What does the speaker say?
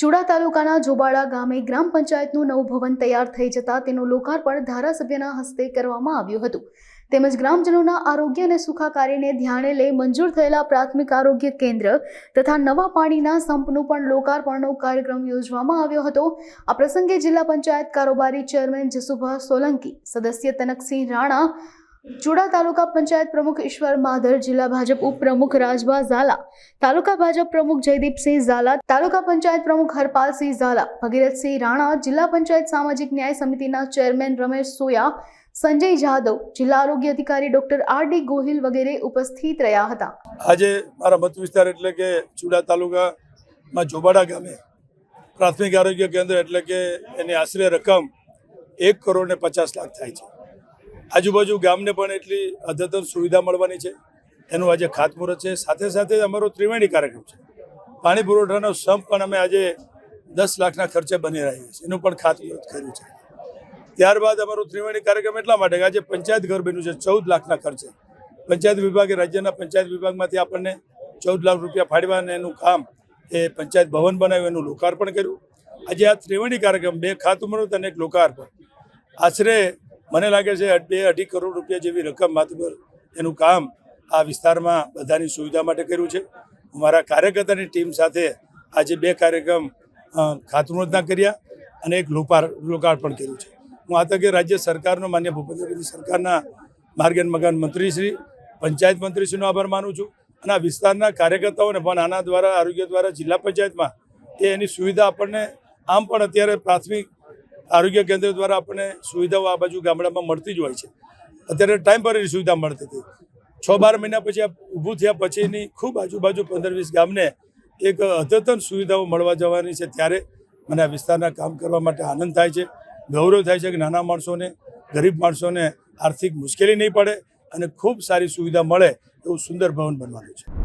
ચુડા તાલુકાના જોબાળા ગામે ગ્રામ પંચાયતનું નવું ભવન તૈયાર થઈ જતા તેનું લોકાર્પણ ધારાસભ્યના હસ્તે કરવામાં આવ્યું હતું. તેમજ ગ્રામજનોના આરોગ્ય અને સુખાકારીને ધ્યાને લઈ મંજૂર થયેલા પ્રાથમિક આરોગ્ય કેન્દ્ર તથા નવા પાણીના સંપનું પણ લોકાર્પણનો કાર્યક્રમ યોજવામાં આવ્યો હતો. આ પ્રસંગે જિલ્લા પંચાયત કારોબારી ચેરમેન જસુભા સોલંકી, સદસ્ય તનકસિંહ રાણા ચુડા તાલુકા પંચાયત પ્રમુખ ઈશ્વર માધર, જિલ્લા ભાજપ ઉપપ્રમુખ રાજભા ઝાલા, તાલુકા ભાજપ પ્રમુખ જયદીપસિંહ ઝાલા, તાલુકા પંચાયત પ્રમુખ હરપાલસિંહ ઝાલા, ભગીરથસિંહ રાણા, જિલ્લા પંચાયત સામાજિક ન્યાય સમિતિના ચેરમેન રમેશ સોયા, સંજય જાદવ, જિલ્લા આરોગ્ય અધિકારી ડોક્ટર આર ડી ગોહિલ વગેરે ઉપસ્થિત રહ્યા હતા. આજે મારા મત વિસ્તાર એટલે કે ચુડા તાલુકામાં જોબાડા ગામે પ્રાથમિક આરોગ્ય કેન્દ્ર એટલે કે એની આશરે રકમ એક કરોડ ને પચાસ લાખ થાય છે. આજુબાજુ ગામને પણ એટલી અદ્યતન સુવિધા મળવાની છે. એનું આજે ખાતમુહૂર્ત છે. સાથે સાથે અમારો ત્રિવેણી કાર્યક્રમ છે. પાણી પુરવઠાનો સંપ પણ અમે આજે દસ લાખના ખર્ચે બની રહ્યા છીએ. એનું પણ ખાતમુહૂર્ત કર્યું છે. ત્યારબાદ અમારું ત્રિવેણી કાર્યક્રમ એટલા માટે કે આજે પંચાયત ઘર બન્યું છે ચૌદ લાખના ખર્ચે. પંચાયત વિભાગે રાજ્યના પંચાયત વિભાગમાંથી આપણને ચૌદ લાખ રૂપિયા ફાળવ્યા અને એનું કામ એ પંચાયત ભવન બનાવ્યું, એનું લોકાર્પણ કર્યું. આજે આ ત્રિવેણી કાર્યક્રમ બે ખાતમુહૂર્ત અને એક લોકાર્પણ. આશરે મને લાગે છે બે અઢી કરોડ રૂપિયા જેવી રકમ માત્ર એનું કામ આ વિસ્તારમાં બધાની સુવિધા માટે કર્યું છે. મારા કાર્યકર્તાની ટીમ સાથે આજે બે કાર્યક્રમ ખાતમુહૂર્તના કર્યા અને એક લોપાર, લોકાર્પણ કર્યું છે. હું આ તકે રાજ્ય સરકારનો, માન્ય ભૂપેન્દ્રભાઈ સરકારના માર્ગ અને મકાન મંત્રીશ્રી, પંચાયત મંત્રીશ્રીનો આભાર માનું છું અને આ વિસ્તારના કાર્યકર્તાઓને પણ આના દ્વારા, આરોગ્ય દ્વારા જિલ્લા પંચાયતમાં એ એની સુવિધા આપણને આમ પણ અત્યારે પ્રાથમિક આરોગ્ય કેન્દ્ર દ્વારા આપણને સુવિધાઓ આ બાજુ ગામડામાં મળતી જ હોય છે. અત્યારે ટાઈમ પર સુવિધા મળતી હતી. છ બાર મહિના પછી ઊભું થયા પછીની ખૂબ આજુબાજુ પંદર વીસ ગામને એક અદ્યતન સુવિધાઓ મળવા જવાની છે ત્યારે મને આ વિસ્તારના કામ કરવા માટે આનંદ થાય છે, ગૌરવ થાય છે કે નાના માણસોને, ગરીબ માણસોને આર્થિક મુશ્કેલી નહીં પડે અને ખૂબ સારી સુવિધા મળે એવું સુંદર ભવન બનવાનું છે.